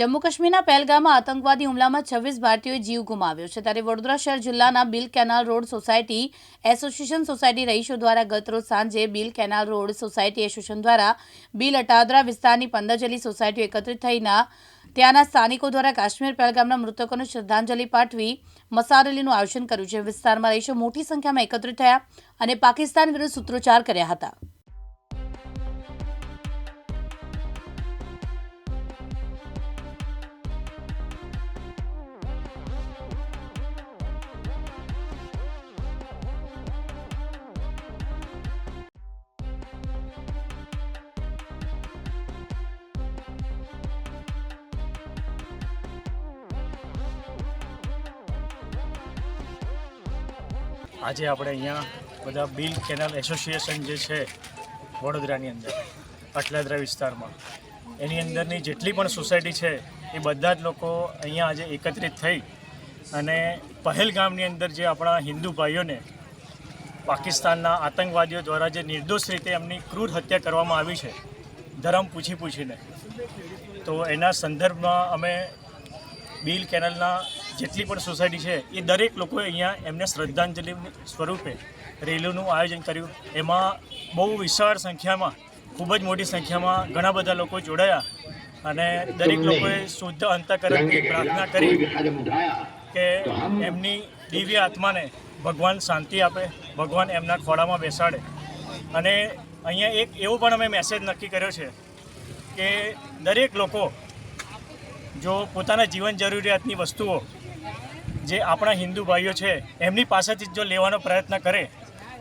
જમ્મુ કાશ્મીરના પહેલગામમાં આતંકવાદી હુમલામાં છવ્વીસ ભારતીયોએ જીવ ગુમાવ્યો છે. ત્યારે વડોદરા શહેર જિલ્લાના Bil canal road society association society રહીશો દ્વારા ગતરોજ સાંજે Bil canal road society association દ્વારા બિલ અટાદરા વિસ્તારની પંદર જેટલી સોસાયટીઓ એકત્રિત થઈના ત્યાંના સ્થાનિકો દ્વારા કાશ્મીર પહેલગામના મૃતકોને શ્રદ્ધાંજલિ પાઠવી મસારેલીનું આયોજન કર્યું છે વિસ્તારમાં રહીશો મોટી સંખ્યામાં એકત્રિત થયા અને પાકિસ્તાન વિરુદ્ધ સૂત્રોચ્ચાર કર્યા હતા. આજે આપણે અહીંયા બધા બિલ કેનાલ એસોસિએશન જે છે વડોદરાની અંદર અટલાદરા વિસ્તારમાં, એની અંદરની જેટલી પણ સોસાયટી છે, એ બધા જ લોકો અહીંયા આજે એકત્રિત થઈ અને પહેલગામની અંદર જે આપણા હિન્દુ ભાઈઓને પાકિસ્તાનના આતંકવાદીઓ દ્વારા જે નિર્દોષ રીતે એમની ક્રૂર હત્યા કરવામાં આવી છે, ધર્મ પૂછી પૂછીને, તો એના સંદર્ભમાં અમે બિલ કેનલના જેટલી પણ સોસાયટી છે એ દરેક લોકોએ અહીંયા એમને શ્રદ્ધાંજલિ સ્વરૂપે રેલીનું આયોજન કર્યું. એમાં બહુ વિશાળ સંખ્યામાં ખૂબ જ મોટી સંખ્યામાં ઘણા બધા લોકો જોડાયા અને દરેક લોકોએ શુદ્ધ અંતકરણની પ્રાર્થના કરી કે એમની દિવ્ય આત્માને ભગવાન શાંતિ આપે ભગવાન એમના ખોળામાં બેસાડે. અને અહીંયા એક એવો પણ અમે મેસેજ નક્કી કર્યો છે કે દરેક લોકો જો પોતાના જીવન જરૂરિયાતની વસ્તુઓ જે આપણા હિન્દુ ભાઈઓ છે, એમની પાસેથી જ લેવાનો પ્રયત્ન કરે,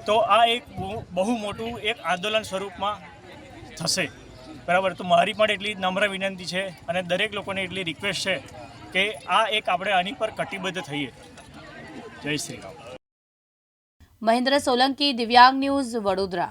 તો આ એક બહુ મોટું એક આંદોલન સ્વરૂપમાં થશે. બરાબર? તો મારી પણ એટલી નમ્ર વિનંતી છે અને દરેક લોકોને એટલી રિક્વેસ્ટ છે કે આ એક આપણે આની પર કટિબદ્ધ થઈએ. જય શ્રી રામ. મહેન્દ્ર સોલંકી, દિવ્યાંગ ન્યૂઝ વડોદરા.